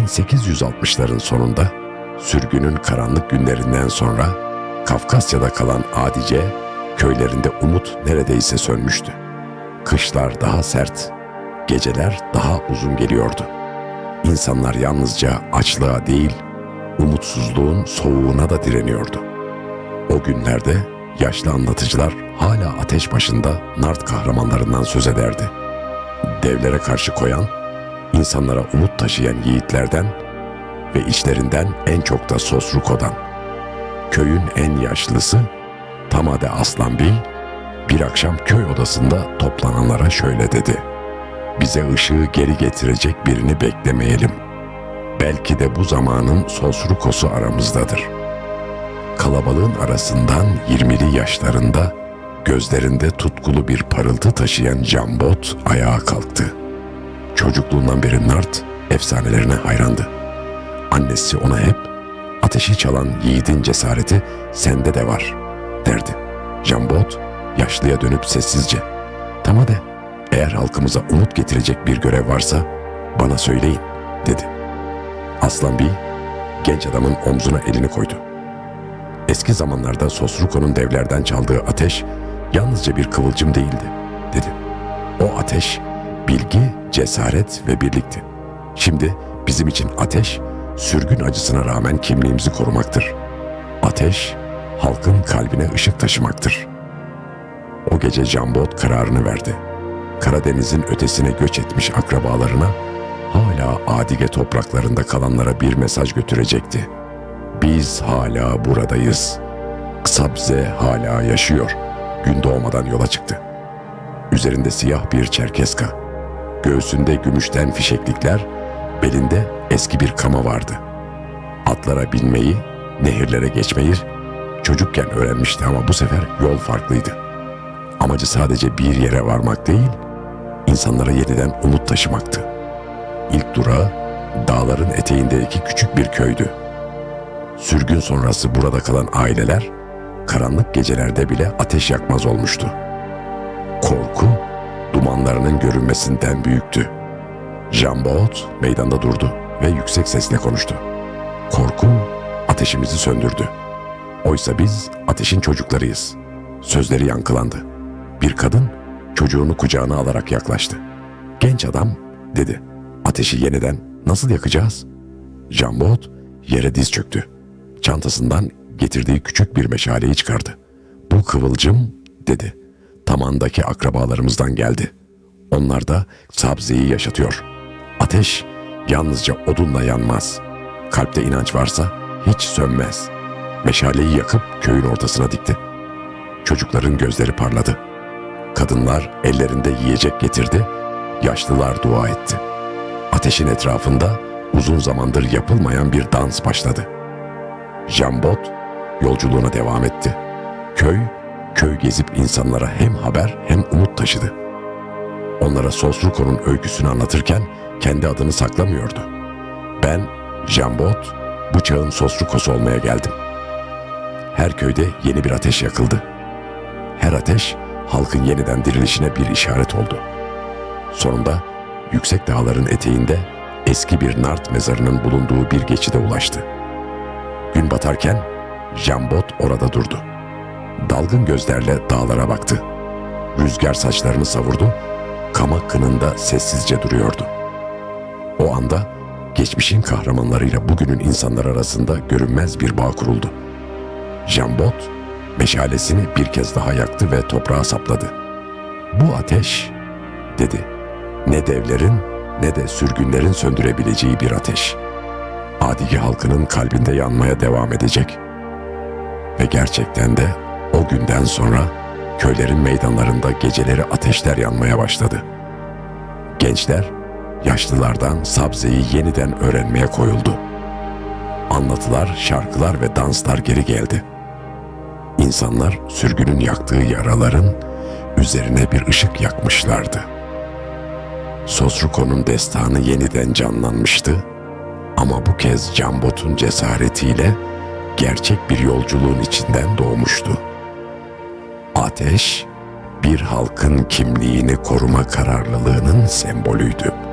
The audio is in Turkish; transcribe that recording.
1860'ların sonunda sürgünün karanlık günlerinden sonra Kafkasya'da kalan Adice köylerinde umut neredeyse sönmüştü. Kışlar daha sert, geceler daha uzun geliyordu. İnsanlar yalnızca açlığa değil, umutsuzluğun soğuğuna da direniyordu. O günlerde yaşlı anlatıcılar hala ateş başında Nart kahramanlarından söz ederdi. Devlere karşı koyan, insanlara umut taşıyan yiğitlerden ve içlerinden en çok da Sosruko'dan. Köyün en yaşlısı Tamade Aslan Bey bir akşam köy odasında toplananlara şöyle dedi. Bize ışığı geri getirecek birini beklemeyelim. Belki de bu zamanın Sosruko'su aramızdadır. Kalabalığın arasından 20'li yaşlarında gözlerinde tutkulu bir parıltı taşıyan Jambot ayağa kalktı. Çocukluğundan beri Nart efsanelerine hayrandı. Annesi ona hep ateşi çalan yiğidin cesareti sende de var derdi. Jambot yaşlıya dönüp sessizce Tamade eğer halkımıza umut getirecek bir görev varsa bana söyleyin dedi. Aslan Bey genç adamın omzuna elini koydu. Eski zamanlarda Sosruko'nun devlerden çaldığı ateş yalnızca bir kıvılcım değildi dedi. O ateş bilgi, cesaret ve birlikti. Şimdi bizim için ateş sürgün acısına rağmen kimliğimizi korumaktır. Ateş halkın kalbine ışık taşımaktır. O gece Jambot kararını verdi. Karadeniz'in ötesine göç etmiş akrabalarına hala Adige topraklarında kalanlara bir mesaj götürecekti. Biz hala buradayız. Sabze hala yaşıyor. Gün doğmadan yola çıktı. Üzerinde siyah bir çerkeska. Göğsünde gümüşten fişeklikler, belinde eski bir kama vardı. Atlara binmeyi, nehirlere geçmeyi çocukken öğrenmişti ama bu sefer yol farklıydı. Amacı sadece bir yere varmak değil, insanlara yeniden umut taşımaktı. İlk durağı dağların eteğindeki küçük bir köydü. Sürgün sonrası burada kalan aileler karanlık gecelerde bile ateş yakmaz olmuştu. Dumanlarının görünmesinden büyüktü. Jambot meydanda durdu ve yüksek sesle konuştu. Korku ateşimizi söndürdü. Oysa biz ateşin çocuklarıyız. Sözleri yankılandı. Bir kadın çocuğunu kucağına alarak yaklaştı. Genç adam dedi. Ateşi yeniden nasıl yakacağız? Jambot yere diz çöktü. Çantasından getirdiği küçük bir meşaleyi çıkardı. Bu kıvılcım dedi. Tamandaki akrabalarımızdan geldi. Onlar da sabzeyi yaşatıyor. Ateş yalnızca odunla yanmaz. Kalpte inanç varsa hiç sönmez. Meşaleyi yakıp köyün ortasına dikti. Çocukların gözleri parladı. Kadınlar ellerinde yiyecek getirdi, yaşlılar dua etti. Ateşin etrafında uzun zamandır yapılmayan bir dans başladı. Jambot yolculuğuna devam etti. Köy, köy gezip insanlara hem haber hem umut taşıdı. Onlara Sosruko'nun öyküsünü anlatırken kendi adını saklamıyordu. Ben Jambot, bu çağın Sosruko'su olmaya geldim. Her köyde yeni bir ateş yakıldı. Her ateş halkın yeniden dirilişine bir işaret oldu. Sonunda yüksek dağların eteğinde eski bir Nart mezarının bulunduğu bir geçide ulaştı. Gün batarken Jambot orada durdu. Dalgın gözlerle dağlara baktı. Rüzgar saçlarını savurdu, kama kınında sessizce duruyordu. O anda geçmişin kahramanlarıyla bugünün insanlar arasında görünmez bir bağ kuruldu. Jambot meşalesini bir kez daha yaktı ve toprağa sapladı. Bu ateş, dedi, ne devlerin ne de sürgünlerin söndürebileceği bir ateş. Adige halkının kalbinde yanmaya devam edecek. Ve gerçekten de o günden sonra köylerin meydanlarında geceleri ateşler yanmaya başladı. Gençler yaşlılardan sabzeyi yeniden öğrenmeye koyuldu. Anlatılar, şarkılar ve danslar geri geldi. İnsanlar sürgünün yaktığı yaraların üzerine bir ışık yakmışlardı. Sosruko'nun destanı yeniden canlanmıştı ama bu kez Jambot'un cesaretiyle gerçek bir yolculuğun içinden doğmuştu. Ateş, bir halkın kimliğini koruma kararlılığının sembolüydü.